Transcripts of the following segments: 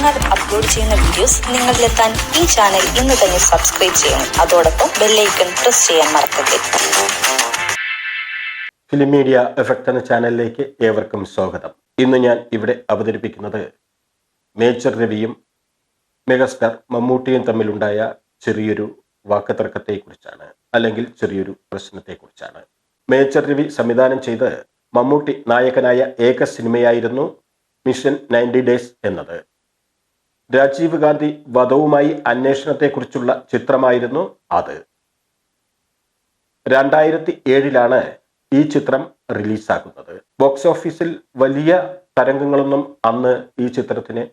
ഞങ്ങൾ അപ്ലോഡ് ചെയ്യുന്ന വീഡിയോസ് നിങ്ങളിലെത്താൻ ഈ ചാനൽ ഇന്ന് തന്നെ സബ്സ്ക്രൈബ് ചെയ്യണം. അതോടൊപ്പം ബെല്ലൈക്കൺ പ്രസ് ചെയ്യാൻ മറക്കരുത്. ഫിലിം മീഡിയ എഫക്ട് എന്ന ചാനലിലേക്ക് ഏവർക്കും സ്വാഗതം. ഇന്ന് ഞാൻ ഇവിടെ അവതരിപ്പിക്കുന്നത് മേജർ രവിയും മെഗാസ്റ്റാർ മമ്മൂട്ടിയും തമ്മിലുണ്ടായ ചെറിയൊരു വാക്കുതർക്കത്തെക്കുറിച്ചാണ് അല്ലെങ്കിൽ ചെറിയൊരു പ്രശ്നത്തെക്കുറിച്ചാണ്. മേജർ രവി സംവിധാനം ചെയ്ത് മമ്മൂട്ടി നായകനായ ഏക സിനിമയായിരുന്നു മിഷൻ നയന്റി ഡേയ്സ് എന്നത്. രാജീവ് ഗാന്ധി വധവുമായി അന്വേഷണത്തെക്കുറിച്ചുള്ള ചിത്രമായിരുന്നു അത്. രണ്ടായിരത്തി ഏഴിലാണ് ഈ ചിത്രം റിലീസാകുന്നത്. ബോക്സ് ഓഫീസിൽ വലിയ തരംഗങ്ങളൊന്നും അന്ന് ഈ ചിത്രത്തിന്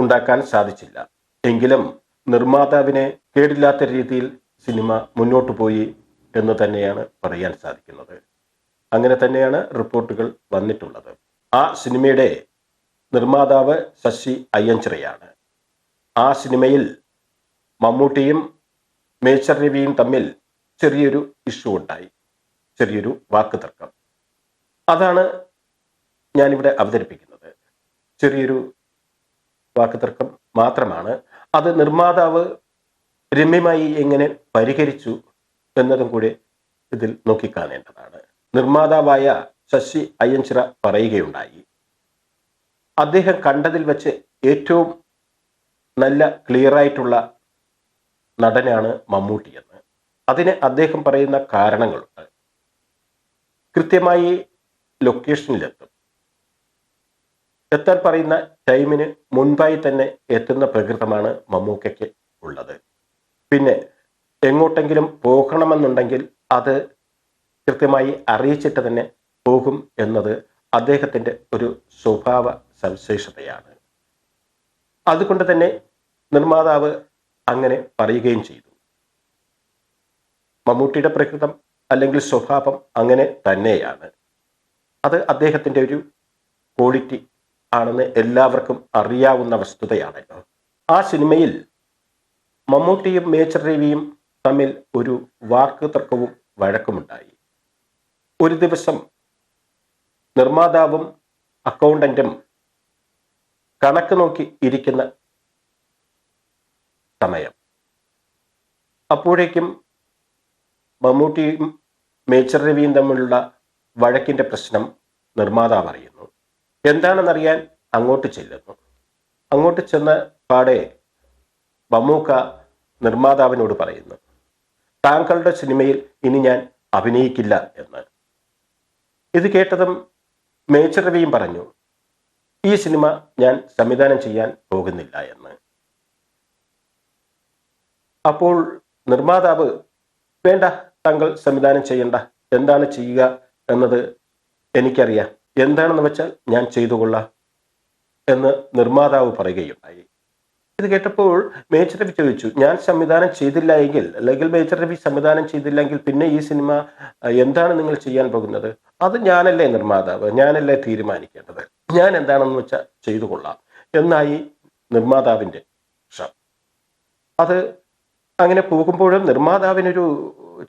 ഉണ്ടാക്കാൻ സാധിച്ചില്ല. എങ്കിലും നിർമ്മാതാവിനെ കേടില്ലാത്ത രീതിയിൽ സിനിമ മുന്നോട്ട് പോയി എന്ന് തന്നെയാണ് പറയാൻ സാധിക്കുന്നത്. അങ്ങനെ തന്നെയാണ് റിപ്പോർട്ടുകൾ വന്നിട്ടുള്ളത്. ആ സിനിമയുടെ നിർമ്മാതാവ് ശശി അയ്യഞ്ചിറയാണ്. ആ സിനിമയിൽ മമ്മൂട്ടിയും മേച്ചർ രവിയും തമ്മിൽ ചെറിയൊരു ഇഷ്യൂ ഉണ്ടായി. ചെറിയൊരു വാക്ക് തർക്കം അതാണ് ഞാനിവിടെ അവതരിപ്പിക്കുന്നത്. ചെറിയൊരു വാക്ക് തർക്കം മാത്രമാണ്. അത് നിർമ്മാതാവ് രമ്യമായി എങ്ങനെ പരിഹരിച്ചു എന്നതും കൂടി ഇതിൽ നോക്കിക്കാണേണ്ടതാണ്. നിർമ്മാതാവായ ശശി അയ്യഞ്ചിറ പറയുകയുണ്ടായി. അദ്ദേഹം കണ്ടതിൽ വെച്ച് ഏറ്റവും നല്ല ക്ലിയർ ആയിട്ടുള്ള നടനാണ് മമ്മൂട്ടി എന്ന് അതിന് അദ്ദേഹം പറയുന്ന കാരണങ്ങളുണ്ട്. കൃത്യമായി ലൊക്കേഷനിലെത്തും എത്താൻ പറയുന്ന ടൈമിന് മുൻപായി തന്നെ എത്തുന്ന പ്രകൃതമാണ് മമ്മൂക്കയ്ക്ക് ഉള്ളത്. പിന്നെ എങ്ങോട്ടെങ്കിലും പോകണമെന്നുണ്ടെങ്കിൽ അത് കൃത്യമായി അറിയിച്ചിട്ട് തന്നെ പോകും എന്നത് അദ്ദേഹത്തിന്റെ ഒരു സ്വഭാവ സവിശേഷതയാണ്. അതുകൊണ്ട് തന്നെ നിർമ്മാതാവ് അങ്ങനെ പറയുകയും ചെയ്തു. മമ്മൂട്ടിയുടെ പ്രകൃതം അല്ലെങ്കിൽ സ്വഭാവം അങ്ങനെ തന്നെയാണ്. അത് അദ്ദേഹത്തിന്റെ ഒരു ക്വാളിറ്റി ആണെന്ന് എല്ലാവർക്കും അറിയാവുന്ന വസ്തുതയാണല്ലോ. ആ സിനിമയിൽ മമ്മൂട്ടിയും മേച്ചർ രവിയും തമ്മിൽ ഒരു വാക്ക് തർക്കവും വഴക്കുമുണ്ടായി. ഒരു ദിവസം നിർമ്മാതാവും അക്കൗണ്ടന്റും കണക്ക് നോക്കി ഇരിക്കുന്ന സമയം. അപ്പോഴേക്കും മമ്മൂട്ടിയും മേച്ചർ രവിയും തമ്മിലുള്ള വഴക്കിന്റെ പ്രശ്നം നിർമ്മാതാവ് അറിയുന്നു. എന്താണെന്നറിയാൻ അങ്ങോട്ട് ചെല്ലുന്നു. അങ്ങോട്ട് ചെന്ന പാടെ മമ്മൂക്ക നിർമ്മാതാവിനോട് പറയുന്നു താങ്കളുടെ സിനിമയിൽ ഇനി ഞാൻ അഭിനയിക്കില്ല എന്ന്. ഇത് കേട്ടതും മേച്ചർ രവിയും പറഞ്ഞു ഈ സിനിമ ഞാൻ സംവിധാനം ചെയ്യാൻ പോകുന്നില്ല എന്ന്. അപ്പോൾ നിർമ്മാതാവ് വേണ്ട താങ്കൾ സംവിധാനം ചെയ്യണ്ട. എന്താണ് ചെയ്യുക എന്നത് എനിക്കറിയാം. എന്താണെന്ന് വെച്ചാൽ ഞാൻ ചെയ്തുകൊള്ളാം എന്ന് നിർമ്മാതാവ് പറയുകയുണ്ടായി. ഇത് കേട്ടപ്പോൾ മേജർ രവി ചോദിച്ചു ഞാൻ സംവിധാനം ചെയ്തില്ല എങ്കിൽ അല്ലെങ്കിൽ മേച്ചർ രവി സംവിധാനം ചെയ്തില്ലെങ്കിൽ പിന്നെ ഈ സിനിമ എന്താണ് നിങ്ങൾ ചെയ്യാൻ പോകുന്നത്? അത് ഞാനല്ലേ നിർമ്മാതാവ് ഞാനല്ലേ തീരുമാനിക്കേണ്ടത്. ഞാൻ എന്താണെന്ന് വെച്ചാൽ ചെയ്തു കൊള്ളാം എന്നായി നിർമ്മാതാവിന്റെ ഷം അത് അങ്ങനെ പോകുമ്പോഴും നിർമ്മാതാവിനൊരു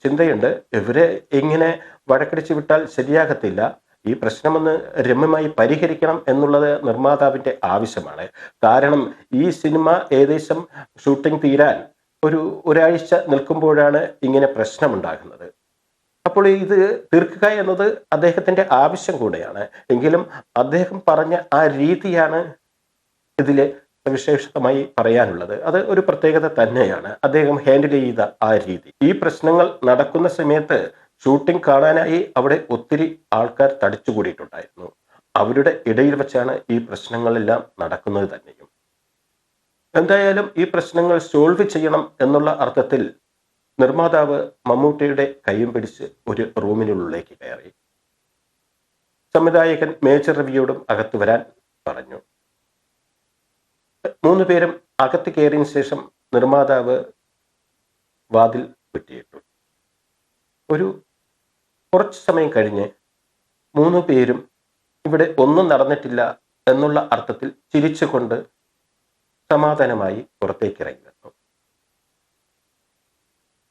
ചിന്തയുണ്ട്. ഇവരെ ഇങ്ങനെ വഴക്കടിച്ചു വിട്ടാൽ ശരിയാകത്തില്ല. ഈ പ്രശ്നമൊന്ന് രമ്യമായി പരിഹരിക്കണം എന്നുള്ളത് നിർമ്മാതാവിന്റെ ആവശ്യമാണ്. കാരണം ഈ സിനിമ ഏകദേശം ഷൂട്ടിംഗ് തീരാൻ ഒരു ഒരാഴ്ച നിൽക്കുമ്പോഴാണ് ഇങ്ങനെ പ്രശ്നമുണ്ടാകുന്നത്. അപ്പോൾ ഇത് തീർക്കുക എന്നത് അദ്ദേഹത്തിന്റെ ആവശ്യം കൂടെയാണ്. എങ്കിലും അദ്ദേഹം പറഞ്ഞ ആ രീതിയാണ് ഇതിലെ സവിശേഷതമായി പറയാനുള്ളത് അത് ഒരു പ്രത്യേകത തന്നെയാണ്. അദ്ദേഹം ഹാൻഡിൽ ചെയ്ത ആ രീതി. ഈ പ്രശ്നങ്ങൾ നടക്കുന്ന സമയത്ത് ഷൂട്ടിംഗ് കാണാനായി അവിടെ ഒത്തിരി ആൾക്കാർ തടിച്ചുകൂടിയിട്ടുണ്ടായിരുന്നു. അവരുടെ ഇടയിൽ വെച്ചാണ് ഈ പ്രശ്നങ്ങളെല്ലാം നടക്കുന്നത് തന്നെയും. എന്തായാലും ഈ പ്രശ്നങ്ങൾ സോൾവ് ചെയ്യണം എന്നുള്ള അർത്ഥത്തിൽ നിർമ്മാതാവ് മമ്മൂട്ടിയുടെ കൈയും പിടിച്ച് ഒരു റൂമിനുള്ളിലേക്ക് കയറി. സംവിധായകൻ മേജർ രവിയോടും അകത്തു വരാൻ പറഞ്ഞു. മൂന്ന് പേരും അകത്ത് കയറിയതിനു ശേഷം നിർമ്മാതാവ് വാതിൽ വെട്ടിയിട്ടു. ഒരു കുറച്ച് സമയം കഴിഞ്ഞ് മൂന്ന് പേരും ഇവിടെ ഒന്നും നടന്നിട്ടില്ല എന്നുള്ള അർത്ഥത്തിൽ ചിരിച്ചുകൊണ്ട് സമാധാനമായി പുറത്തേക്ക് ഇറങ്ങി വന്നു.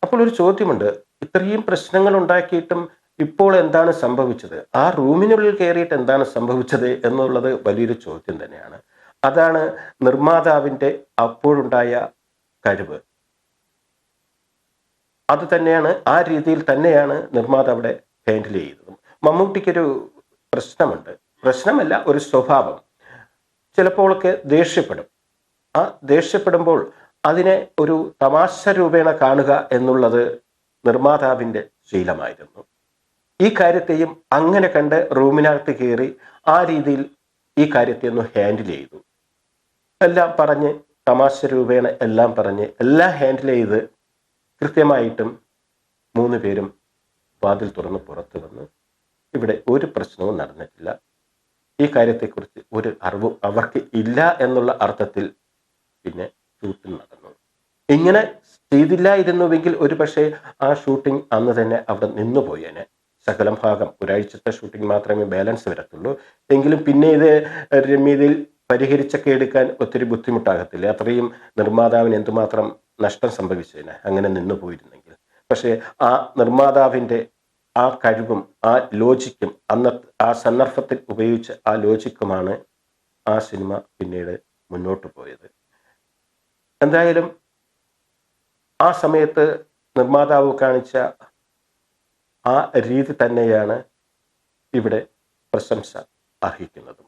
അപ്പോൾ ഒരു ചോദ്യമുണ്ട് ഇത്രയും പ്രശ്നങ്ങൾ ഉണ്ടാക്കിയിട്ടും ഇപ്പോൾ എന്താണ് സംഭവിച്ചത്? ആ റൂമിനുള്ളിൽ കയറിയിട്ട് എന്താണ് സംഭവിച്ചത് എന്നുള്ളത് വലിയൊരു ചോദ്യം തന്നെയാണ്. അതാണ് നിർമ്മാതാവിന്റെ അപ്പോഴുണ്ടായ കഴിവ്. അത് തന്നെയാണ് ആ രീതിയിൽ തന്നെയാണ് നിർമ്മാതാവ് അവിടെ ഹാൻഡിൽ ചെയ്തത്. മമ്മൂട്ടിക്കൊരു പ്രശ്നമുണ്ട്. പ്രശ്നമല്ല ഒരു സ്വഭാവം. ചിലപ്പോഴൊക്കെ ദേഷ്യപ്പെടും. ആ ദേഷ്യപ്പെടുമ്പോൾ അതിനെ ഒരു തമാശ രൂപേണ കാണുക എന്നുള്ളത് നിർമ്മാതാവിന്റെ ശീലമായിരുന്നു. ഈ കാര്യത്തെയും അങ്ങനെ കണ്ട് റൂമിനകത്ത് കയറി ആ രീതിയിൽ ഈ കാര്യത്തെ ഒന്ന് ഹാൻഡിൽ ചെയ്തു. എല്ലാം പറഞ്ഞ് തമാശ രൂപേണ എല്ലാം പറഞ്ഞ് എല്ലാം ഹാൻഡിൽ ചെയ്ത് കൃത്യമായിട്ടും മൂന്ന് പേരും വാതിൽ തുറന്ന് പുറത്തു വന്ന് ഇവിടെ ഒരു പ്രശ്നവും നടന്നിട്ടില്ല. ഈ കാര്യത്തെക്കുറിച്ച് ഒരു അറിവും അവർക്ക് ഇല്ല എന്നുള്ള അർത്ഥത്തിൽ പിന്നെ ഷൂട്ടിംഗ് നടന്നു. ഇങ്ങനെ ചെയ്തില്ലായിരുന്നുവെങ്കിൽ ഒരു പക്ഷേ ആ ഷൂട്ടിംഗ് അന്ന് തന്നെ അവിടെ നിന്നു പോയേനെ. ശകലം ഭാഗം ഒരാഴ്ചത്തെ ഷൂട്ടിംഗ് മാത്രമേ ബാലൻസ് വരത്തുള്ളൂ. എങ്കിലും പിന്നെ ഇത് രമ്യതയിൽ പരിഹരിച്ചൊക്കെ എടുക്കാൻ ഒത്തിരി ബുദ്ധിമുട്ടാകത്തില്ല. അത്രയും നിർമ്മാതാവിന് എന്തുമാത്രം നഷ്ടം സംഭവിച്ചതിന് അങ്ങനെ നിന്നു പോയിരുന്നെങ്കിൽ. പക്ഷേ ആ നിർമ്മാതാവിന്റെ ആ കഴിവും ആ ലോജിക്കും അന്ന ആ സന്ദർഭത്തിൽ ഉപയോഗിച്ച ആ ലോജിക്കുമാണ് ആ സിനിമ പിന്നീട് മുന്നോട്ട് പോയത്. എന്തായാലും ആ സമയത്ത് നിർമ്മാതാവ് കാണിച്ച ആ രീതി തന്നെയാണ് ഇവിടെ പ്രശംസ അർഹിക്കുന്നതും.